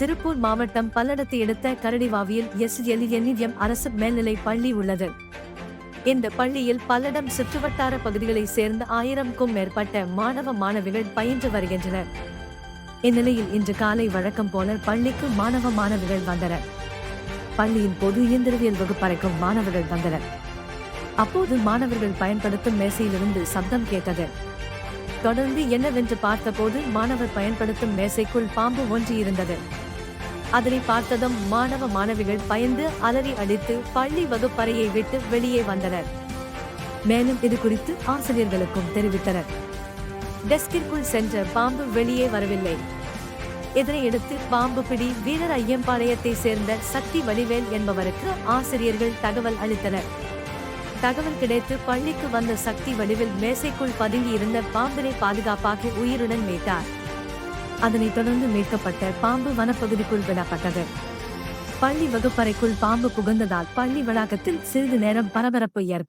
திருப்பூர் மாவட்டம் பல்லடத்தை எடுத்த கரடிவாவியில் S M அரசு மேல்நிலை பள்ளி உள்ளது. இந்த பள்ளியில் பல்லடம் சுற்றுவட்டார பகுதிகளைச் சேர்ந்த ஆயிரம்க்கும் மேற்பட்ட மாணவ மாணவிகள் பயின்று வருகின்றனர். இந்நிலையில் இன்று காலை வழக்கம் போல பள்ளிக்கு மாணவ மாணவிகள் வந்தனர். பள்ளியின் பொது இயந்திரவியல் வகுப்பறைக்கும் மாணவர்கள் வந்தனர். அப்போது மாணவர்கள் பயன்படுத்தும் மேசையிலிருந்து சப்தம் கேட்டது. தொடர்ந்து என்னவென்று பார்த்தபோது மாணவர் பயன்படுத்தும் மேசைக்குள் பாம்பு ஒன்று இருந்தது அதனை பார்த்ததும் மாணவ மாணவிகள் பயந்து அலறி அடித்து பள்ளி வகுப்பறையை விட்டு வெளியே வந்தனர். மேலும் இது குறித்து ஆசிரியர்களுக்கும் தெரிவித்தனர். டெஸ்கிற்குள் சென்ற பாம்பு வெளியே வரவில்லை. இதனையடுத்து பாம்பு பிடி வீரர் ஐயம்பாளையத்தை சேர்ந்த சக்தி வடிவேல் என்பவருக்கு ஆசிரியர்கள் தகவல் அளித்தனர். தகவல் கிடைத்து பள்ளிக்கு வந்த சக்தி வடிவில் மேசைக்குள் பதுங்கி இருந்த பாம்பினை பாதுகாப்பாக உயிருடன் மீட்டார். அதனைத் தொடர்ந்து மீட்கப்பட்ட பாம்பு வனப்பகுதிக்குள் விடப்பட்டது. பள்ளி வகுப்பறைக்குள் பாம்பு புகுந்ததால் பள்ளி வளாகத்தில் சிறிது நேரம் பரபரப்பு ஏற்பட்டது